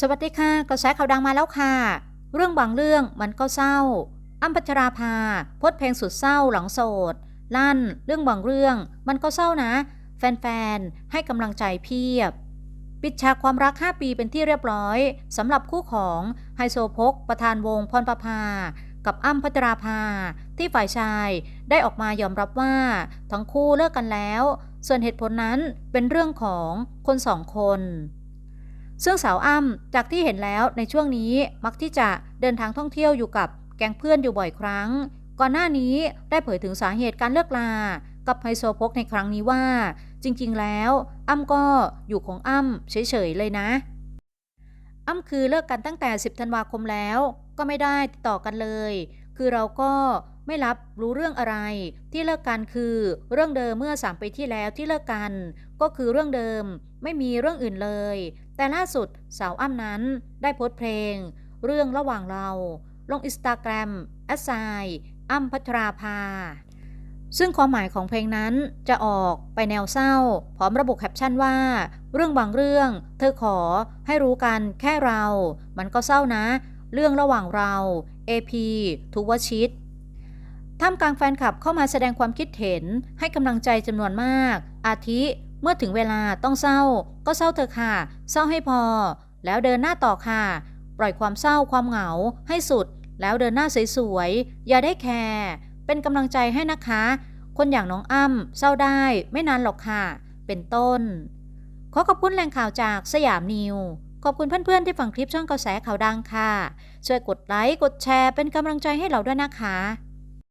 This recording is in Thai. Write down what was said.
สวัสดีค่ะ กระแสข่าวดังมาแล้วค่ะ เรื่องบางเรื่องมันก็เศร้าอ้ำพัชราภาพสต์เพลงสุดเศร้าหลังโสด ลั่น เรื่องบางเรื่อง มันก็เศร้านะ แฟนๆ ให้กำลังใจเพียบ ปิดฉากความรัก 5 ปีเป็นที่เรียบร้อยสำหรับคู่ของไฮโซโพกประธานวงพรประภา กับอ้ำพัชราภา ที่ฝ่ายชายได้ออกมายอมรับว่า ทั้งคู่เลิกกันแล้ว ส่วนเหตุผลนั้นเป็นเรื่องของคนสองคน ซึ่งสาวอ้ำจากที่เห็นแล้วในช่วงนี้มักที่จะเดินทางท่องเที่ยวอยู่กับแก๊งเพื่อนอยู่บ่อยครั้ง ก่อนหน้านี้ได้เผยถึงสาเหตุการเลิกลา กับไฮโซโพกในครั้งนี้ว่า จริงๆ แล้ว อ้ำก็อยู่ของอ้ำเฉยๆเลยนะ อ้ำคือเลิกกันตั้งแต่ 10ธันวาคมแล้ว ก็ไม่ได้ติดต่อกันเลย คือเราก็ไม่รับรู้เรื่องอะไร ที่เลิกกันคือเรื่องเดิมเมื่อ3ปีที่แล้วที่เลิกกัน ก็คือเรื่องเดิมไม่มีเรื่องอื่นเลย แต่ล่าสุดสาวอ้ำนั้นได้โพสต์เพลง เรื่องระหว่างเรา ลงอินสตาแกรมแอสไซอ้ำพัชราภา ซึ่งความหมายของเพลงนั้นจะออกไปแนวเศร้า พร้อมระบุแคปชั่นว่า เรื่องบางเรื่อง เธอขอให้รู้กันแค่เรา มันก็เศร้านะ เรื่องระหว่างเรา AP ทุวชิตท่ามกลางแฟนคลับเข้ามาแสดงความคิดเห็นให้กำลังใจจำนวนมาก อาทิ เมื่อถึงเวลาต้องเศร้า ก็เศร้าเถอะค่ะ เศร้าให้พอ แล้วเดินหน้าต่อค่ะ ปล่อยความเศร้าความเหงาให้สุด แล้วเดินหน้าสวยๆ อย่าได้แคร์เป็นกำลังใจให้นะคะ คนอย่างน้องอ้ำเศร้าได้ไม่นานหรอกค่ะ เป็นต้น ขอขอบคุณแหล่งข่าวจากสยามนิวขอบคุณเพื่อนๆที่ฟังคลิปช่องกระแสข่าวดังค่ะ ช่วยกดไลค์ กดแชร์เป็นกำลังใจให้เราด้วยนะคะ